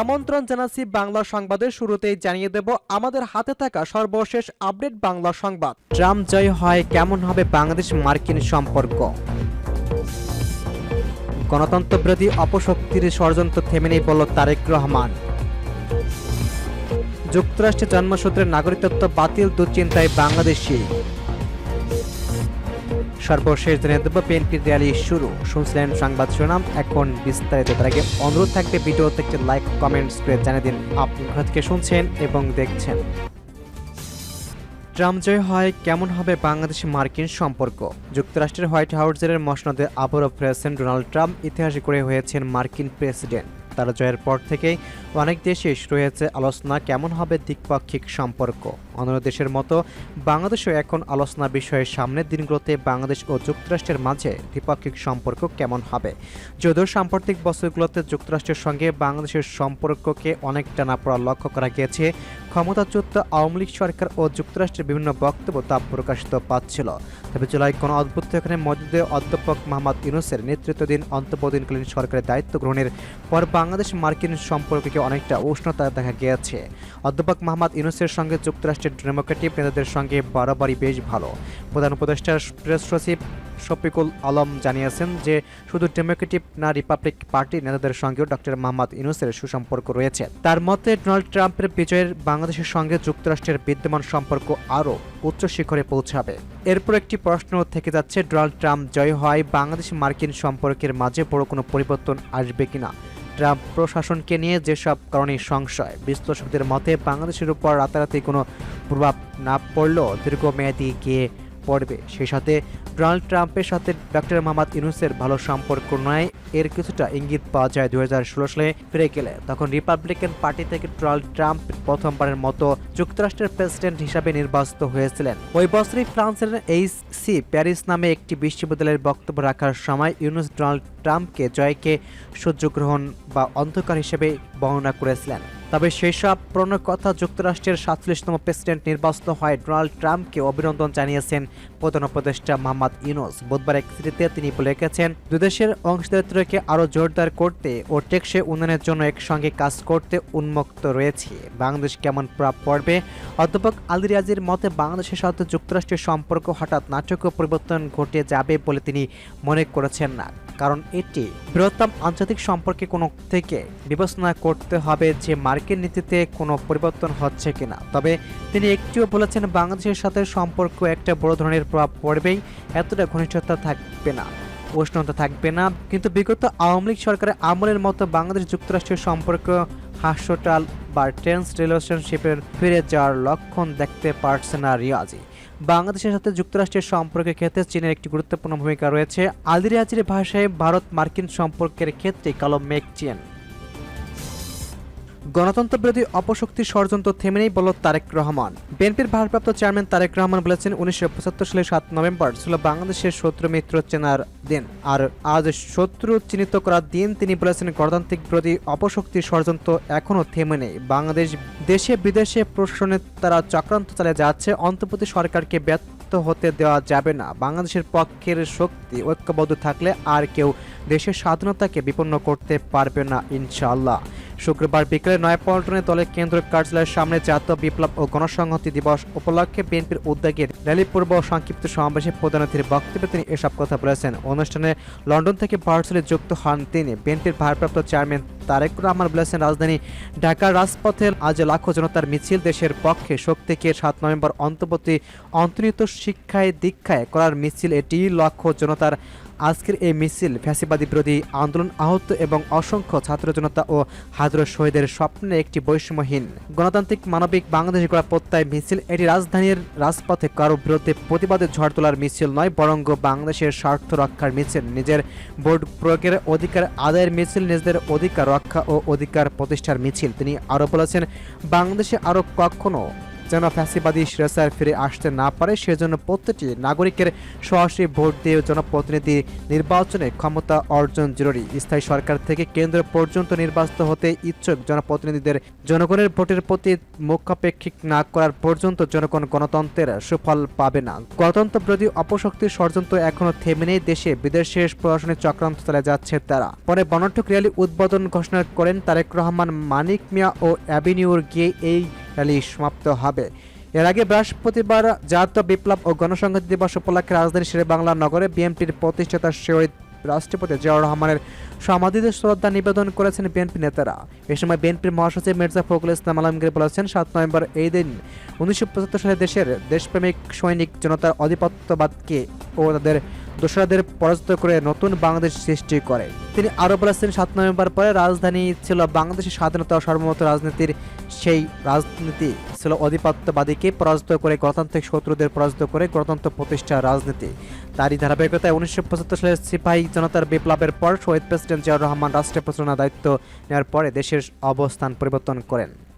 আমন্ত্রণ জানাচ্ছি বাংলা সংবাদের শুরুতেই জানিয়ে দেব আমাদের হাতে থাকা সর্বশেষ আপডেট বাংলা সংবাদ। ট্রাম্প জয় হয়, কেমন হবে বাংলাদেশ মার্কিন সম্পর্ক? গণতন্ত্র বিরোধী অপশক্তির ষড়যন্ত্র থেমে নেই বলল তারেক রহমান। যুক্তরাষ্ট্রে জন্মসূত্রের নাগরিকত্ব বাতিল দুশ্চিন্তায় বাংলাদেশি। সর্বশেষ দিনে দেব বিএনপির র্যালি শুরু। শুনছিলেন সংবাদ শিরোনাম। এখন বিস্তারিত। তার আগে অনুরোধ থাকবে ভিডিওতে একটি লাইক কমেন্টস করে জানিয়ে দিন। আপনি কোথা থেকে শুনছেন এবং দেখছেন। ট্রাম্প জয় হয়, কেমন হবে বাংলাদেশ মার্কিন সম্পর্ক? যুক্তরাষ্ট্রের হোয়াইট হাউসের মসনদে আবারও ফিরেছেন ডোনাল্ড ট্রাম্প ইতিহাসে করে হয়েছেন মার্কিন প্রেসিডেন্ট। তার জয়ের পর থেকেই অনেক দেশে রয়েছে আলোচনা কেমন হবে দ্বিপাক্ষিক সম্পর্ক। অন্য দেশের মতো বাংলাদেশও এখন আলোচনা বিষয়ে সামনের দিনগুলোতে বাংলাদেশ ও যুক্তরাষ্ট্রের মাঝে দ্বিপাক্ষিক সম্পর্ক কেমন হবে। যদিও সাম্প্রতিক বছরগুলোতে যুক্তরাষ্ট্রের সঙ্গে বাংলাদেশের সম্পর্ককে অনেক টানা টানাপড়া লক্ষ্য করা গিয়েছে ক্ষমতাচ্যুত আওয়ামী লীগ সরকার ও যুক্তরাষ্ট্রের বিভিন্ন বক্তব্য তা প্রকাশিত পাচ্ছিল। তবে জুলাই কোনো অদ্ভুত এখানে মসজিদে অধ্যাপক মোহাম্মদ ইউনুসের নেতৃত্বাধীন অন্তর্বর্তীকালীন সরকারের দায়িত্ব গ্রহণের পর বাংলাদেশ মার্কিন সম্পর্ককে অনেকটা উষ্ণতা দেখা গিয়েছে। অধ্যাপক মোহাম্মদ ইউনুসের সঙ্গে যুক্তরাষ্ট্রের ডেমোক্রেটিক নেতাদের সঙ্গে বারবারই বেশ ভালো। প্রধান উপদেষ্টার প্রেস সচিব শফিকুল আলম জানিয়েছেন যে শুধু ডেমোক্রেটিক না রিপাবলিক পার্টির নেতাদের সঙ্গেও ডক্টর মোহাম্মদ ইউনুসের সুসম্পর্ক রয়েছে। তার মতে, ডোনাল্ড ট্রাম্পের বিজয়ের বাংলাদেশের সঙ্গে যুক্তরাষ্ট্রের বিদ্যমান সম্পর্ক আরও উচ্চ শিখরে পৌঁছাবে। এরপর একটি প্রশ্ন থেকে যাচ্ছে, ডোনাল্ড ট্রাম্প জয় হয় বাংলাদেশ মার্কিন সম্পর্কের মাঝে বড় কোনো পরিবর্তন আসবে কিনা? ট্রাম্প প্রশাসনকে নিয়ে যেসব কারণে সংশয়, বিশ্লেষকদের মতে বাংলাদেশের উপর রাতারাতি কোনো প্রভাব না পড়লেও দীর্ঘমেয়াদী গিয়ে পড়বে। সেই সাথে ডোনাল্ড ট্রাম্পের সাথে ডক্টর মোহাম্মদ ইউনুসের ভালো সম্পর্ক নয়, এর কিছুটা ইঙ্গিত পাওয়া যায় দু হাজার ষোলো সালে ফিরে গেলে। তখন রিপাবলিকান পার্টি থেকে ডোনাল্ড ট্রাম্প প্রথমবারের মতো যুক্তরাষ্ট্রের প্রেসিডেন্ট হিসাবে নির্বাচিত হয়েছিলেন। ওই বছরই ফ্রান্সের এইচ সি প্যারিস নামে একটি বিশ্ববিদ্যালয়ের বক্তব্য রাখার সময় ইউনুস ডোনাল্ড ট্রাম্পকে জয়কে সূর্যগ্রহণ বা অন্ধকার হিসেবে বর্ণনা করেছিলেন। তবে সেসব পুরনো কথা যুক্তরাষ্ট্রের সাতচল্লিশতম প্রেসিডেন্ট নির্বাচিত হয় ডোনাল্ড ট্রাম্পকে অভিনন্দন জানিয়েছেন প্রধান উপদেষ্টা মোহাম্মদ ইউনুস। বুধবার এক চিঠিতে তিনি বলে রেখেছেন দুদেশের অংশীদারিত্বকে আরও জোরদার করতে ও টেকসই উন্নয়নের জন্য একসঙ্গে কাজ করতে উন্মুক্ত রয়েছে। বাংলাদেশ কেমন প্রভাব পড়বে? অধ্যাপক আলী রাজির মতে, বাংলাদেশের সাথে যুক্তরাষ্ট্রের সম্পর্ক হঠাৎ নাটকীয় পরিবর্তন ঘটে যাবে বলে তিনি মনে করেছেন না। কারণ এটি বৃহত্তম আন্তর্জাতিক সম্পর্কে কোনো থেকে বিবেচনা করতে হবে যে মার্কিন নীতিতে কোনো পরিবর্তন হচ্ছে কিনা। তবে তিনি একটিও বলেছেন বাংলাদেশের সাথে সম্পর্ক একটা বড় ধরনের প্রভাব পড়বেই, এতটা ঘনিষ্ঠতা থাকবে না, উষ্ণতা থাকবে না। কিন্তু বিগত আওয়ামী লীগ সরকারের আমলের মতো বাংলাদেশ যুক্তরাষ্ট্রের সম্পর্ক হাস্যটাল বা টেন্স রিলেশনশিপের ফিরে যাওয়ার লক্ষণ দেখতে পারছে না রিয়াজি। বাংলাদেশের সাথে যুক্তরাষ্ট্রের সম্পর্কের ক্ষেত্রে চীনের একটি গুরুত্বপূর্ণ ভূমিকা রয়েছে। আলী রাজির ভাষায় ভারত মার্কিন সম্পর্কের ক্ষেত্রে কালো মেঘ চীন গণতন্ত্র বিরোধী অপশক্তির ষড়যন্ত্র থেমে নেই বলল তারেক রহমান। বিএনপির ভারপ্রাপ্ত চেয়ারম্যান তারেক রহমান বলেছেন, উনিশশো পঁচাত্তর সালের সাত নভেম্বর ছিল বাংলাদেশের শত্রু মিত্র চেনার দিন। আর আজ শত্রু চিহ্নিত করার দিন, তিনি বলেছেন, গণতান্ত্রিক বিরোধী অপশক্তির ষড়যন্ত্র এখনও থেমে নেই। বাংলাদেশ দেশে বিদেশে প্রশাসনের তারা চক্রান্ত চালিয়ে যাচ্ছে, অন্তর্বর্তী সরকারকে ব্যর্থ হতে দেওয়া যাবে না। বাংলাদেশের পক্ষের শক্তি ঐক্যবদ্ধ থাকলে আর কেউ দেশের স্বাধীনতাকে বিপন্ন করতে পারবে না, ইনশাআল্লাহ। শুক্রবার বিকেলে নয়াপল্টনে দলের কেন্দ্র কার্যালয়ের সামনে জাতীয় বিপ্লব ও গণসংহতি দিবস উপলক্ষে বিএনপির উদ্যোগে র্যালি পূর্ব সংক্ষিপ্ত সমাবেশে প্রধান অতিথির বক্তব্যে তিনি এসব কথা বলেছেন। অনুষ্ঠানে লন্ডন থেকে ভার্চুয়ালি যুক্ত হন তিনি। বিএনপির ভারপ্রাপ্ত চেয়ারম্যান তারেক রহমান বলেছেন, রাজধানী ঢাকার রাজপথে আজ লাখো জনতার মিছিল দেশের পক্ষে শক্তিকে সাত নভেম্বর অন্তর্বর্তী অন্তর্নিহিত শিক্ষায় দীক্ষায় করার মিছিল। এটি লক্ষ জনতার আজকের এই মিছিল ফ্যাসিবাদী বিরোধী আন্দোলন, আহত এবং অসংখ্য ছাত্র জনতা ও হাজারো শহীদের স্বপ্নের একটি বৈষম্যহীন গণতান্ত্রিক মানবিক বাংলাদেশ গড়া প্রত্যয় মিছিল। এটি রাজধানীর রাজপথে কারও বিরুদ্ধে প্রতিবাদে ঝড় তোলার মিছিল নয়, বরং বাংলাদেশের স্বার্থ রক্ষার মিছিল। নিজের ভোট প্রয়োগের অধিকার আদায়ের মিছিল, নিজেদের অধিকার রক্ষা ও অধিকার প্রতিষ্ঠার মিছিল। তিনি আরও বলেছেন বাংলাদেশে আরও কখনো যেন ফ্যাসিবাদী স্বেচ্ছায় ফিরে আসতে না পারে, সেজন্য প্রত্যেকটি নাগরিকের সরাসরি ভোট দিয়ে জনপ্রতিনিধি নির্বাচনে ক্ষমতা অর্জন জরুরি। স্থায়ী সরকার থেকে কেন্দ্র পর্যন্ত নির্বাচিত হতে ইচ্ছুক জনপ্রতিনিধিদের জনগণের ভোটের প্রতি মুখাপেক্ষিক না করার পর্যন্ত জনগণ গণতন্ত্রের সুফল পাবে না। গণতন্ত্র বিরোধী অপশক্তির ষড়যন্ত্র এখনও থেমে নেই, দেশে বিদেশে প্রশাসনের চক্রান্ত চলে যাচ্ছে তারা। পরে বনঠক র্যালি উদ্বোধন ঘোষণা করেন তারেক রহমান, মানিক মিয়া ও অ্যাভিনিউর গিয়ে এই র্যালি সমাপ্ত হবে। এর আগে বৃহস্পতিবার জাতীয় বিপ্লব ও গণসংহতি দিবস উপলক্ষে রাজধানী শেরে বাংলা নগরে বিএনপির প্রতিষ্ঠাতা শহীদ রাষ্ট্রপতি জিয়াউর রহমানের সমাধিতে শ্রদ্ধা নিবেদন করেছেন বিএনপি নেতারা। এ সময় বিএনপির মহাসচিব মির্জা ফখরুল ইসলাম আলমগীর বলেছেন, সাত নভেম্বর এই দিন উনিশশো সালে দেশের দেশপ্রেমিক সৈনিক জনতার আধিপত্যবাদকে ও তাদের দোসরাদের পরাজিত করে নতুন বাংলাদেশ সৃষ্টি করে। তিনি আরও বলেছেন, সাত নভেম্বর পরে রাজধানী ছিল বাংলাদেশের স্বাধীনতা ও সার্বভৌমত্ব রাজনীতির সেই রাজনীতি ছিল আধিপত্যবাদীকে পরাজিত করে, গণতান্ত্রিক শত্রুদের পরাজিত করে গণতন্ত্র প্রতিষ্ঠার রাজনীতি। তারই ধারাবাহিকতায় উনিশশো সালের সিপাহী জনতার বিপ্লবের পর শহীদ প্রেসিডেন্ট জিয়াউর রহমান রাষ্ট্রীয় প্রচারণার দায়িত্ব নেওয়ার পরে দেশের অবস্থান পরিবর্তন করেন।